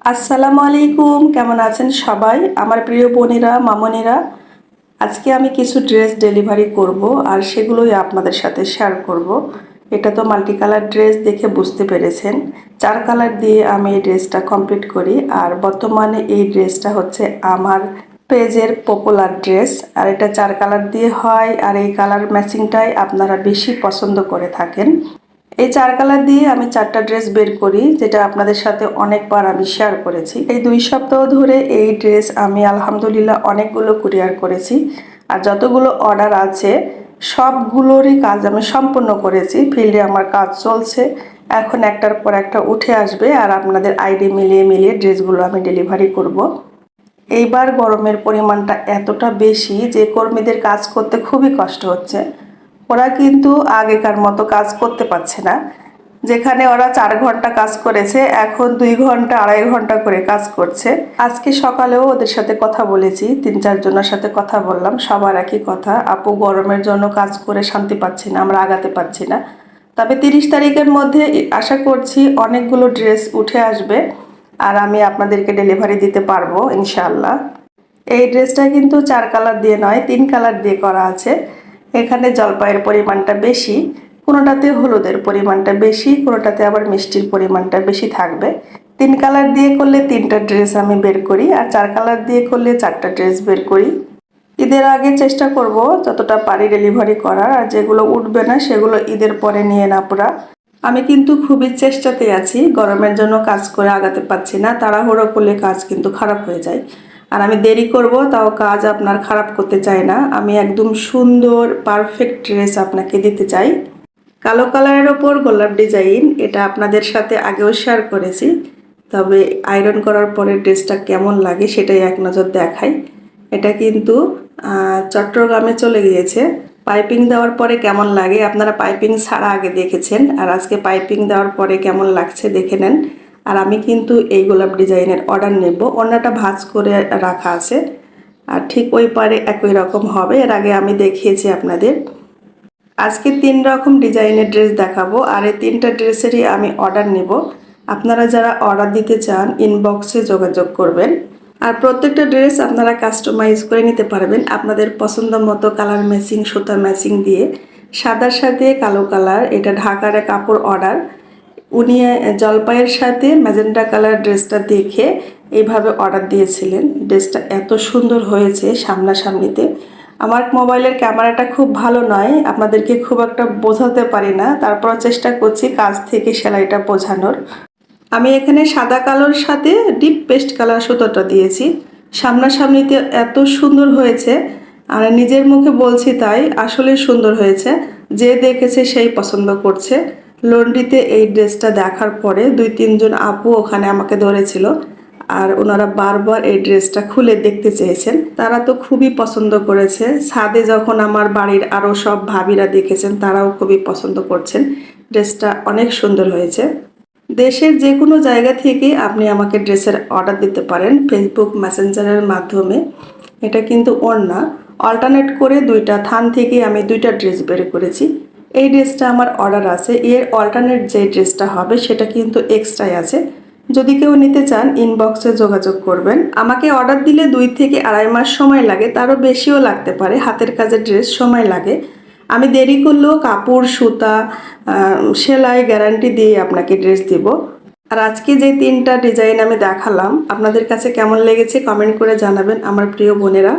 আসসালামু আলাইকুম, কেমন আছেন সবাই? আমার প্রিয় বোনেরা, মামনিরা, আজকে আমি কিছু ড্রেস ডেলিভারি করব আর সেগুলোই আপনাদের সাথে শেয়ার করব। এটা তো মাল্টি কালার ড্রেস দেখে বুঝতে পেরেছেন। চার কালার দিয়ে আমি এই ড্রেসটা কমপ্লিট করি আর বর্তমানে এই ড্রেসটা হচ্ছে আমার পেজের পপুলার ড্রেস আর এটা চার কালার দিয়ে হয় আর এই কালার ম্যাচিংটাই আপনারা বেশি পছন্দ করে থাকেন। এই চার কালার দিয়ে আমি চারটা ড্রেস বের করি, যেটা আপনাদের সাথে অনেকবার আমি শেয়ার করেছি। এই দুই সপ্তাহ ধরে এই ড্রেস আমি আলহামদুলিল্লাহ অনেকগুলো কুরিয়ার করেছি। আর যতগুলো অর্ডার আছে, সবগুলোরই কাজ আমি সম্পূর্ণ করেছি। ফিল্ডে আমার কাজ চলছে। এখন একটার পর একটা উঠে আসবে আর আপনাদের আইডি মিলিয়ে মিলিয়ে ড্রেসগুলো আমি ডেলিভারি করব। এইবার গরমের পরিমাণটা এতটা বেশি যে কর্মীদের কাজ করতে খুবই কষ্ট হচ্ছে। ওরা কিন্তু আগেকার মতো কাজ করতে পারছে না। যেখানে ওরা চার ঘণ্টা কাজ করেছে, এখন দুই ঘণ্টা, আড়াই ঘণ্টা করে কাজ করছে। আজকে সকালেও ওদের সাথে কথা বলেছি, তিন চারজনের সাথে কথা বললাম, সবার একই কথা। আপু গরমের জন্য কাজ করে শান্তি পাচ্ছি না, আমরা আগাতে পারছি না। তবে তিরিশ তারিখের মধ্যে আশা করছি অনেকগুলো ড্রেস উঠে আসবে আর আমি আপনাদেরকে ডেলিভারি দিতে পারব ইনশাল্লাহ এই ড্রেসটা কিন্তু চার কালার দিয়ে নয়, তিন কালার দিয়ে করা আছে। এখানে জলপাইয়ের পরিমাণটা বেশি, কোনোটাতে হলুদের পরিমাণটা বেশি, কোনোটাতে আবার মিষ্টির পরিমাণটা বেশি থাকবে। তিন কালার দিয়ে করলে তিনটা ড্রেস আমি বের করি আর চার কালার দিয়ে করলে চারটা ড্রেস বের করি। ঈদের আগে চেষ্টা করব যতটা পারি ডেলিভারি করার আর যেগুলো উঠবে না সেগুলো ঈদের পরে নিয়ে না পড়া আমি কিন্তু খুবই চেষ্টাতে আছি, গরমের জন্য কাজ করে আগাতে পারছি না, তাড়াহুড়ো করলে কাজ কিন্তু খারাপ হয়ে যায়। আর আমি দেরি করব, তাও কাজ আপনার খারাপ করতে চাই না। আমি একদম সুন্দর পারফেক্ট ড্রেস আপনাকে দিতে চাই। কালো কালারের ওপর গোলাপ ডিজাইন, এটা আপনাদের সাথে আগেও শেয়ার করেছি। তবে আয়রন করার পরে ড্রেসটা কেমন লাগে সেটাই এক নজর দেখাই। এটা কিন্তু চট্টগ্রামে চলে গিয়েছে। পাইপিং দেওয়ার পরে কেমন লাগে? আপনারা পাইপিং ছাড়া আগে দেখেছেন। আর আজকে পাইপিং দেওয়ার পরে কেমন লাগছে দেখে নেন। আর আমি কিন্তু এই গোলাপ ডিজাইনের অর্ডার নেব। অন্যটা ভাজ করে রাখা আছে। আর ঠিক ওই পারে একই রকম হবে। এর আগে আমি দেখিয়েছি আপনাদের। আজকে তিন রকম ডিজাইনের ড্রেস দেখাবো। আর এই তিনটা ড্রেসেরই আমি অর্ডার নেব। আপনারা যারা অর্ডার দিতে চান ইনবক্সে যোগাযোগ করবেন। আর প্রত্যেকটা ড্রেস আপনারা কাস্টমাইজ করে নিতে পারবেন। আপনাদের পছন্দ মতো কালার ম্যাচিং সুতা ম্যাচিং দিয়ে। সাদার সাথে কালো কালার এটা ঢাকার কাপড় অর্ডার উনি জলপাইয়ের সাথে ম্যাজেন্টা কালার ড্রেসটা দেখে এইভাবে অর্ডার দিয়েছিলেন। ড্রেসটা এত সুন্দর হয়েছে সামনাসামনিতে। আমার মোবাইলের ক্যামেরাটা খুব ভালো নয়, আপনাদেরকে খুব একটা বোঝাতে পারি না। তারপর চেষ্টা করছি কাজ থেকে সেলাইটা বোঝানোর। আমি এখানে সাদা কালোর সাথে ডিপ পেস্ট কালার সুতোটা দিয়েছি। সামনাসামনিতে এত সুন্দর হয়েছে। আর নিজের মুখে বলছি তাই, আসলে সুন্দর হয়েছে। যে দেখেছে সেই পছন্দ করছে। লন্ড্রিতে এই ড্রেসটা দেখার পরে দুই, তিনজন আপু ওখানে আমাকে ধরেছিল আর ওনারা বারবার এই ড্রেসটা খুলে দেখতে চেয়েছেন। তারা তো খুবই পছন্দ করেছে। ছাদে যখন আমার বাড়ির আরও সব ভাবিরা দেখেছেন, তারাও খুবই পছন্দ করছেন। ড্রেসটা অনেক সুন্দর হয়েছে। দেশের যে কোনো জায়গা থেকে আপনি আমাকে ড্রেসের অর্ডার দিতে পারেন ফেসবুক মেসেঞ্জারের মাধ্যমে। এটা কিন্তু না। অল্টারনেট করে দুইটা থান থেকে আমি দুইটা ড্রেস বের করেছি। এই ড্রেসটা আমার অর্ডার আছে। এর অল্টারনেট যে ড্রেসটা হবে, সেটা কিন্তু এক্সট্রাই আছে। যদি কেউ নিতে চান ইনবক্সে যোগাযোগ করবেন। আমাকে অর্ডার দিলে দুই থেকে আড়াই মাস সময় লাগে, তারও বেশিও লাগতে পারে। হাতের কাজের ড্রেস সময় লাগে। আমি দেরি করলেও কাপড়, সুতা সেলাই গ্যারান্টি দিয়ে আপনাকে ড্রেস দিব। আর আজকে যে তিনটা ডিজাইন আমি দেখালাম, আপনাদের কাছে কেমন লেগেছে কমেন্ট করে জানাবেন আমার প্রিয় বোনেরা।